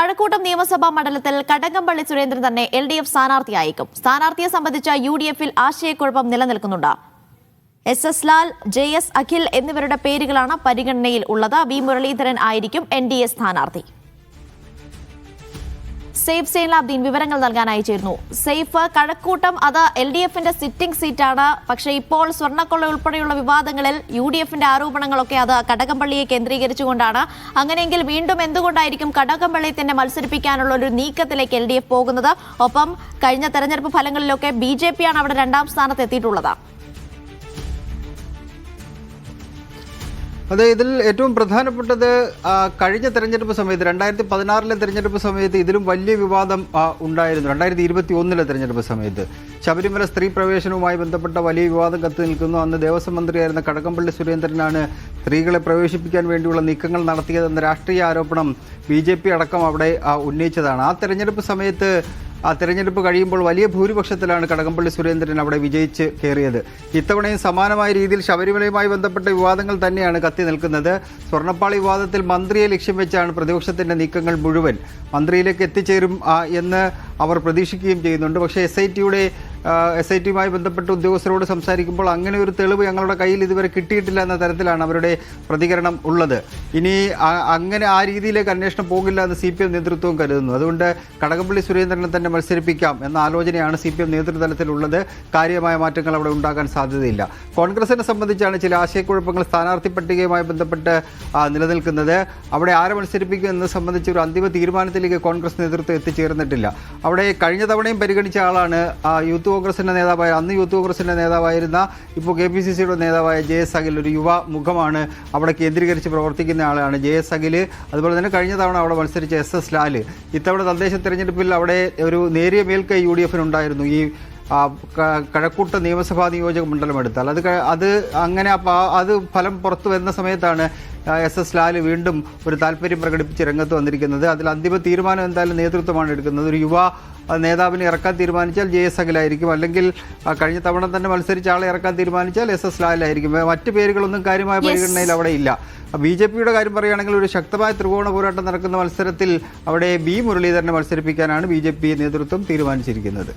കഴക്കൂട്ടം നിയമസഭാ മണ്ഡലത്തിൽ കടകംപള്ളി സുരേന്ദ്രൻ തന്നെ എൽ ഡി എഫ് സ്ഥാനാർത്ഥിയായേക്കും. സ്ഥാനാർത്ഥിയെ സംബന്ധിച്ച യു ഡി എഫിൽ ആശയക്കുഴപ്പം നിലനിൽക്കുന്നുണ്ട്. S S Lal J S Akhil എന്നിവരുടെ പേരുകളാണ് പരിഗണനയിൽ ഉള്ളത്. വി മുരളീധരൻ ആയിരിക്കും എൻ ഡി എ സ്ഥാനാർത്ഥി. സേഫ് സൈലാബ്ദീൻ വിവരങ്ങൾ നൽകാനായി ചേരുന്നു. സേഫ് കഴക്കൂട്ടം അത് എൽ ഡി എഫിന്റെ സിറ്റിംഗ് സീറ്റാണ്. പക്ഷേ ഇപ്പോൾ സ്വർണക്കൊള്ള ഉൾപ്പെടെയുള്ള വിവാദങ്ങളിൽ യു ഡി എഫിന്റെ ആരോപണങ്ങളൊക്കെ അത് കടകംപള്ളിയെ കേന്ദ്രീകരിച്ചുകൊണ്ടാണ്. അങ്ങനെയെങ്കിൽ വീണ്ടും എന്തുകൊണ്ടായിരിക്കും കടകംപള്ളിയെ തന്നെ മത്സരിപ്പിക്കാനുള്ള ഒരു നീക്കത്തിലേക്ക് എൽ ഡി എഫ് പോകുന്നത്? ഒപ്പം കഴിഞ്ഞ തെരഞ്ഞെടുപ്പ് ഫലങ്ങളിലൊക്കെ ബി ജെ പിയാണ് അവിടെ രണ്ടാം സ്ഥാനത്ത് എത്തിയിട്ടുള്ളത്. അതെ ഇതിൽ ഏറ്റവും പ്രധാനപ്പെട്ടത് കഴിഞ്ഞ തെരഞ്ഞെടുപ്പ് സമയത്ത് രണ്ടായിരത്തി പതിനാറിലെ തെരഞ്ഞെടുപ്പ് സമയത്ത് ഇതിലും വലിയ വിവാദം ഉണ്ടായിരുന്നു. രണ്ടായിരത്തി ഇരുപത്തി ഒന്നിലെ തെരഞ്ഞെടുപ്പ് സമയത്ത്. ശബരിമല സ്ത്രീ പ്രവേശനവുമായി ബന്ധപ്പെട്ട വലിയ വിവാദം കത്തി നിൽക്കുന്നു. അന്ന് ദേവസ്വം മന്ത്രിയായിരുന്ന കടകംപള്ളി സുരേന്ദ്രനാണ് സ്ത്രീകളെ പ്രവേശിപ്പിക്കാൻ വേണ്ടിയുള്ള നീക്കങ്ങൾ നടത്തിയതെന്ന രാഷ്ട്രീയ ആരോപണം ബി ജെ പി അടക്കം അവിടെ ഉന്നയിച്ചതാണ്. ആ തെരഞ്ഞെടുപ്പ് സമയത്ത് ആ തെരഞ്ഞെടുപ്പ് കഴിയുമ്പോൾ വലിയ ഭൂരിപക്ഷത്തിലാണ് കടകംപള്ളി സുരേന്ദ്രൻ അവിടെ വിജയിച്ച് കയറിയത്. ഇത്തവണയും സമാനമായ രീതിയിൽ ശബരിമലയുമായി ബന്ധപ്പെട്ട വിവാദങ്ങൾ തന്നെയാണ് കത്തി നിൽക്കുന്നത്. സ്വർണപ്പാളി വിവാദത്തിൽ മന്ത്രിയെ ലക്ഷ്യം വെച്ചാണ് പ്രതിപക്ഷത്തിന്റെ നീക്കങ്ങൾ മുഴുവൻ. മന്ത്രിയിലേക്ക് എത്തിച്ചേരും എന്ന് അവർ പ്രതീക്ഷിക്കുകയും ചെയ്യുന്നുണ്ട്. പക്ഷേ എസ് ഐ ടിയുടെ എസ് ഐ ടിയുമായി ബന്ധപ്പെട്ട ഉദ്യോഗസ്ഥരോട് സംസാരിക്കുമ്പോൾ അങ്ങനെ ഒരു തെളിവ് ഞങ്ങളുടെ കയ്യിൽ ഇതുവരെ കിട്ടിയിട്ടില്ല എന്ന തരത്തിലാണ് അവരുടെ പ്രതികരണം ഉള്ളത്. ഇനി അങ്ങനെ ആ രീതിയിലേക്ക് അന്വേഷണം പോകില്ല എന്ന് സി പി എം നേതൃത്വവും കരുതുന്നു. അതുകൊണ്ട് കടകംപള്ളി സുരേന്ദ്രനെ തന്നെ മത്സരിപ്പിക്കാം എന്ന ആലോചനയാണ് സി പി എം നേതൃതലത്തിലുള്ളത്. കാര്യമായ മാറ്റങ്ങൾ അവിടെ ഉണ്ടാകാൻ സാധ്യതയില്ല. കോൺഗ്രസിനെ സംബന്ധിച്ചാണ് ചില ആശയക്കുഴപ്പങ്ങൾ സ്ഥാനാർത്ഥി പട്ടികയുമായി ബന്ധപ്പെട്ട് നിലനിൽക്കുന്നത്. അവിടെ ആരെ മത്സരിപ്പിക്കും എന്നത് സംബന്ധിച്ച് ഒരു അന്തിമ തീരുമാനത്തിലേക്ക് കോൺഗ്രസ് നേതൃത്വം എത്തിച്ചേർന്നിട്ടില്ല. അവിടെ കഴിഞ്ഞ തവണയും പരിഗണിച്ച ആളാണ് ആ, കോൺഗ്രസിന്റെ നേതാവായ അന്ന് യൂത്ത് കോൺഗ്രസിന്റെ നേതാവായിരുന്ന ഇപ്പോൾ കെ പി സി സിയുടെ നേതാവായ ജെ എസ് അഖിൽ ഒരു യുവ മുഖമാണ് അവിടെ കേന്ദ്രീകരിച്ച് പ്രവർത്തിക്കുന്ന ആളാണ്. ജെ എസ് അഖിൽ അതുപോലെ തന്നെ കഴിഞ്ഞ തവണ അവിടെ മത്സരിച്ച എസ് എസ് ലാൽ ഇത്തവണ തദ്ദേശ തെരഞ്ഞെടുപ്പിൽ അവിടെ ഒരു നേരിയ മേൽക്കൈ യു ഡി എഫിനുണ്ടായിരുന്നു ഈ കഴക്കൂട്ട നിയമസഭാ നിയോജക മണ്ഡലം എടുത്താൽ. അത് അത് അങ്ങനെ അത് ഫലം പുറത്തു വരുന്ന സമയത്താണ് എസ് എസ് ലാൽ വീണ്ടും ഒരു താല്പര്യം പ്രകടിപ്പിച്ച് രംഗത്ത് വന്നിരിക്കുന്നത്. അതിൽ അന്തിമ തീരുമാനം എന്തായാലും നേതൃത്വമാണ് എടുക്കുന്നത്. ഒരു യുവ നേതാവിനെ ഇറക്കാൻ തീരുമാനിച്ചാൽ ജെ എസ് അഖിലായിരിക്കും. അല്ലെങ്കിൽ കഴിഞ്ഞ തവണ തന്നെ മത്സരിച്ച ആളെ ഇറക്കാൻ തീരുമാനിച്ചാൽ എസ് എസ് ലാലായിരിക്കും. മറ്റ് പേരുകളൊന്നും കാര്യമായ പരിഗണനയിൽ അവിടെ ഇല്ല. ബി ജെ പിയുടെ കാര്യം പറയുകയാണെങ്കിൽ ഒരു ശക്തമായ ത്രികോണ പോരാട്ടം നടക്കുന്ന മത്സരത്തിൽ അവിടെ ബി മുരളീധരനെ മത്സരിപ്പിക്കാനാണ് ബി ജെ പി നേതൃത്വം തീരുമാനിച്ചിരിക്കുന്നത്.